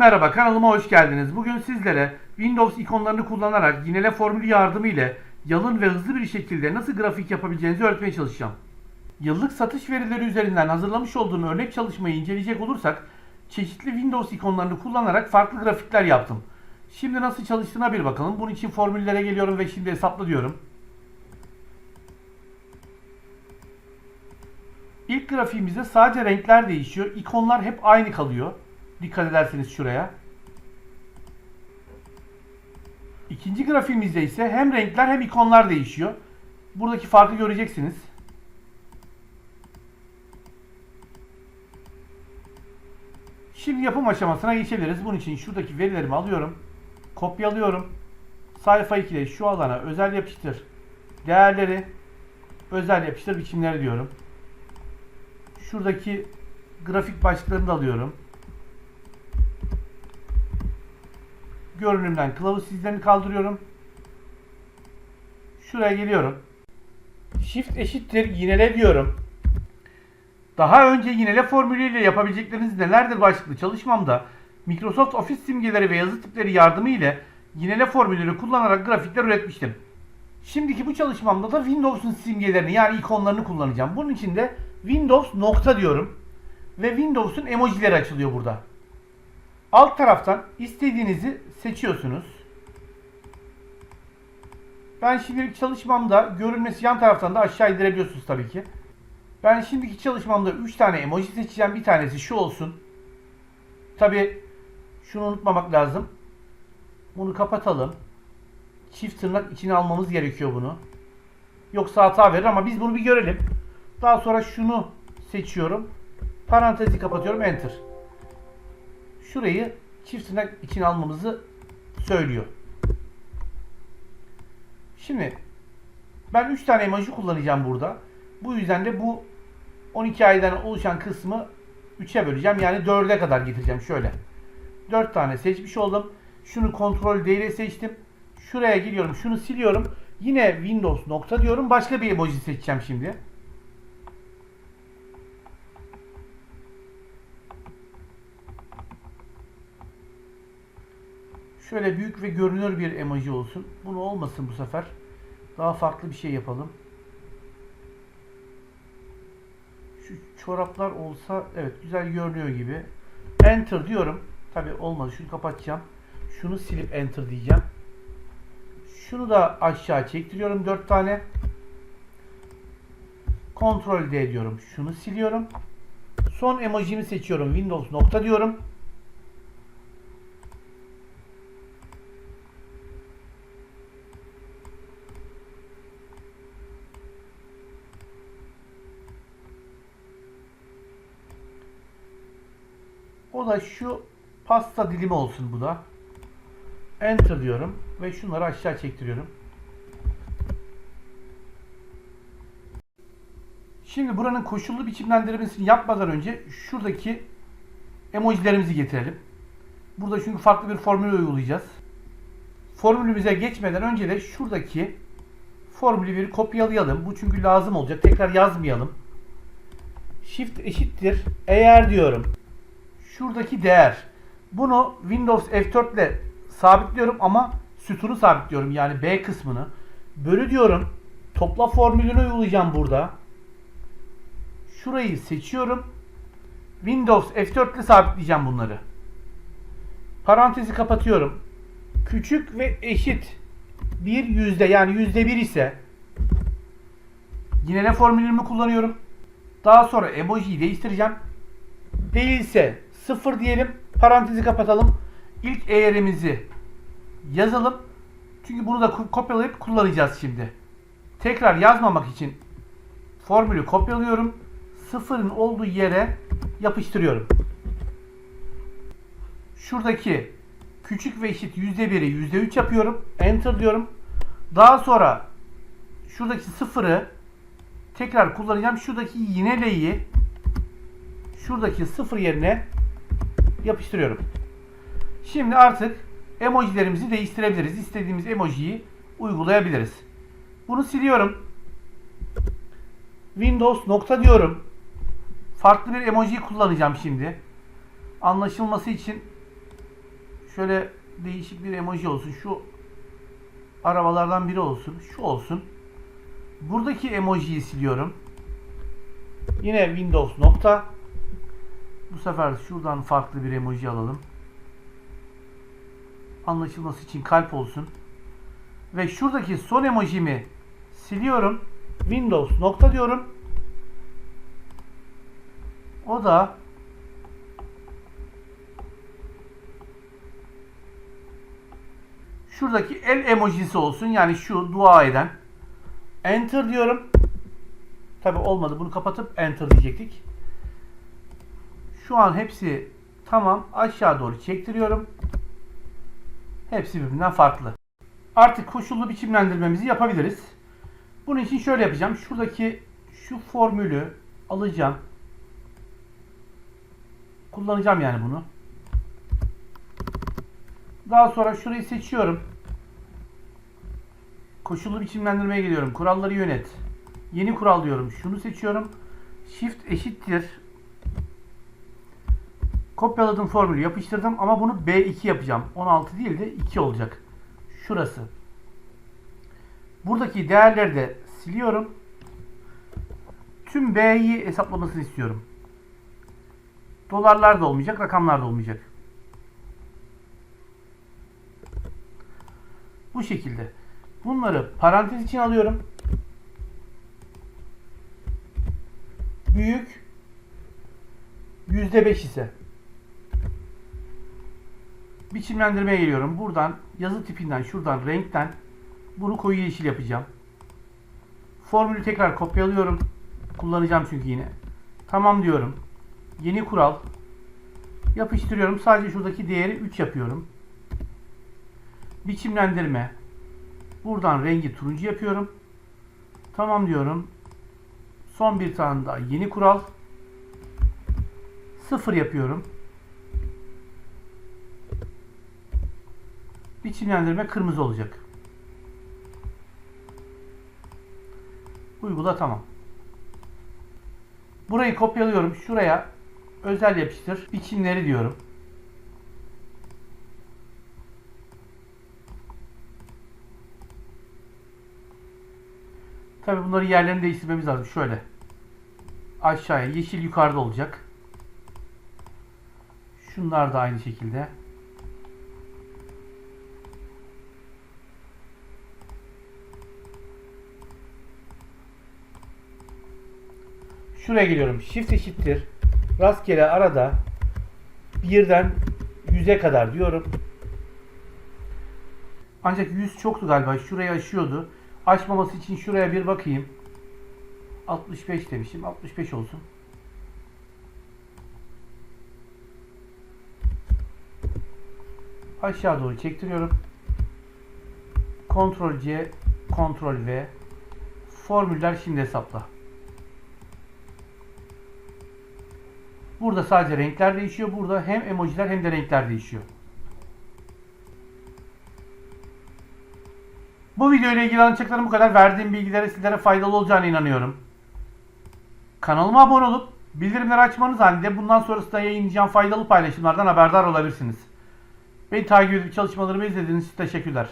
Merhaba kanalıma hoş geldiniz. Bugün sizlere Windows ikonlarını kullanarak yinele formülü yardımı ile yalın ve hızlı bir şekilde nasıl grafik yapabileceğinizi öğretmeye çalışacağım. Yıllık satış verileri üzerinden hazırlamış olduğum örnek çalışmayı inceleyecek olursak çeşitli Windows ikonlarını kullanarak farklı grafikler yaptım. Şimdi nasıl çalıştığına bir bakalım. Bunun için formüllere geliyorum ve şimdi hesapla diyorum. İlk grafiğimizde sadece renkler değişiyor. İkonlar hep aynı kalıyor. Dikkat ederseniz şuraya. İkinci grafiğimizde ise hem renkler hem ikonlar değişiyor. Buradaki farkı göreceksiniz. Şimdi yapım aşamasına geçebiliriz. Bunun için şuradaki verilerimi alıyorum. Kopyalıyorum. Sayfa 2'de şu alana özel yapıştır. Değerleri özel yapıştır biçimleri diyorum. Şuradaki grafik başlıklarını da alıyorum. Görünümden kılavuz çizgilerini kaldırıyorum. Şuraya geliyorum. Shift eşittir yinele diyorum. Daha önce yinele formülüyle yapabilecekleriniz nelerdir başlıklı çalışmamda Microsoft Office simgeleri ve yazı tipleri yardımı ile yinele formülleri kullanarak grafikler üretmiştim. Şimdiki bu çalışmamda da Windows'un simgelerini yani ikonlarını kullanacağım. Bunun için de Windows nokta diyorum. Ve Windows'un emojileri açılıyor burada. Alt taraftan istediğinizi seçiyorsunuz. Ben şimdilik çalışmamda görünmesi yan taraftan da aşağı indirebiliyorsunuz tabii ki. Ben şimdiki çalışmamda 3 tane emoji seçeceğim. Bir tanesi şu olsun. Tabii şunu unutmamak lazım. Bunu kapatalım. Çift tırnak içine almamız gerekiyor bunu. Yoksa hata verir ama biz bunu bir görelim. Daha sonra şunu seçiyorum. Parantezi kapatıyorum. Enter. Şurayı çift tırnak içine almamızı söylüyor. Şimdi ben 3 tane emoji kullanacağım burada. Bu yüzden de bu 12 aydan oluşan kısmı 3'e böleceğim. Yani 4'e kadar getireceğim. Şöyle. 4 tane seçmiş oldum. Şunu kontrol D ile seçtim. Şuraya giriyorum. Şunu siliyorum. Yine Windows nokta diyorum. Başka bir emoji seçeceğim şimdi. Şöyle büyük ve görünür bir emoji olsun. Bunu olmasın bu sefer. Daha farklı bir şey yapalım. Şu çoraplar olsa evet güzel görünüyor gibi. Enter diyorum. Tabi olmadı. Şunu kapatacağım. Şunu silip enter diyeceğim. Şunu da aşağı çektiriyorum 4 tane. Kontrol D diyorum. Şunu siliyorum. Son emojimi seçiyorum. Windows nokta diyorum. Da şu pasta dilimi olsun bu da. Enter diyorum ve şunları aşağı çektiriyorum. Şimdi buranın koşullu biçimlendirmesini yapmadan önce şuradaki emojilerimizi getirelim. Burada çünkü farklı bir formül uygulayacağız. Formülümüze geçmeden önce de şuradaki formülü bir kopyalayalım. Bu çünkü lazım olacak. Tekrar yazmayalım. Shift eşittir. Eğer diyorum şuradaki değer. Bunu Windows F4 ile sabitliyorum ama sütunu sabitliyorum. Yani B kısmını. Bölü diyorum. Topla formülünü uygulayacağım burada. Şurayı seçiyorum. Windows F4 ile sabitleyeceğim bunları. Parantezi kapatıyorum. Küçük ve eşit bir yüzde yani yüzde bir ise yine ne formülümü kullanıyorum. Daha sonra emojiyi değiştireceğim. Değilse 0 diyelim. Parantezi kapatalım. İlk eğerimizi yazalım. Çünkü bunu da kopyalayıp kullanacağız şimdi. Tekrar yazmamak için formülü kopyalıyorum. Sıfırın olduğu yere yapıştırıyorum. Şuradaki küçük ve eşit %1'i %3 yapıyorum. Enter diyorum. Daha sonra şuradaki sıfırı tekrar kullanacağım. Şuradaki yineleyi şuradaki sıfır yerine yapıştırıyorum. Şimdi artık emojilerimizi değiştirebiliriz. İstediğimiz emojiyi uygulayabiliriz. Bunu siliyorum. Windows nokta diyorum. Farklı bir emoji kullanacağım şimdi. Anlaşılması için Şöyle değişik bir emoji olsun. Şu arabalardan biri olsun. Şu olsun. Buradaki emojiyi siliyorum. Yine Windows nokta. Bu sefer şuradan farklı bir emoji alalım. Anlaşılması için kalp olsun. Ve şuradaki son emojimi siliyorum. Windows nokta diyorum. O da şuradaki el emojisi olsun. Yani şu dua eden. Enter diyorum. Tabi olmadı. Bunu kapatıp enter diyecektik. Şu an hepsi tamam. Aşağı doğru çektiriyorum. Hepsi birbirinden farklı. Artık koşullu biçimlendirmemizi yapabiliriz. Bunun için şöyle yapacağım. Şuradaki şu formülü alacağım. Kullanacağım yani bunu. Daha sonra şurayı seçiyorum. Koşullu biçimlendirmeye geliyorum. Kuralları yönet. Yeni kural diyorum. Şunu seçiyorum. Shift eşittir. Kopyaladım formülü yapıştırdım ama bunu B2 yapacağım. 16 değil de 2 olacak. Şurası. Buradaki değerleri de siliyorum. Tüm B'yi hesaplamasını istiyorum. Dolarlar da olmayacak, rakamlar da olmayacak. Bu şekilde. Bunları parantez için alıyorum. Büyük %5 ise biçimlendirmeye geliyorum. Buradan yazı tipinden, şuradan renkten bunu koyu yeşil yapacağım. Formülü tekrar kopyalıyorum. Kullanacağım çünkü yine. Tamam diyorum. Yeni kural. Yapıştırıyorum. Sadece şuradaki değeri 3 yapıyorum. Biçimlendirme. Buradan rengi turuncu yapıyorum. Tamam diyorum. Son bir tane daha yeni kural. 0 yapıyorum. Biçimlendirme kırmızı olacak. Uygula tamam. Burayı kopyalıyorum. Şuraya özel yapıştır. Biçimleri diyorum. Tabi bunları yerlerini değiştirmemiz lazım. Şöyle. Aşağıya. Yeşil yukarıda olacak. Şunlar da aynı şekilde. Şuraya geliyorum. Shift eşittir. Rastgele arada birden 100'e kadar diyorum. Ancak 100 çoktu galiba. Şurayı aşıyordu. Aşmaması için şuraya bir bakayım. 65 demişim. 65 olsun. Aşağı doğru çektiriyorum. Ctrl C, Ctrl V. Formüller şimdi hesapla. Burada sadece renkler değişiyor. Burada hem emojiler hem de renkler değişiyor. Bu video ile ilgili anlatacaklarım bu kadar. Verdiğim bilgilere sizlere faydalı olacağına inanıyorum. Kanalıma abone olup bildirimleri açmanız halinde bundan sonrasında yayınlayacağım faydalı paylaşımlardan haberdar olabilirsiniz. Beni takip edip çalışmalarımı izlediğiniz için teşekkürler.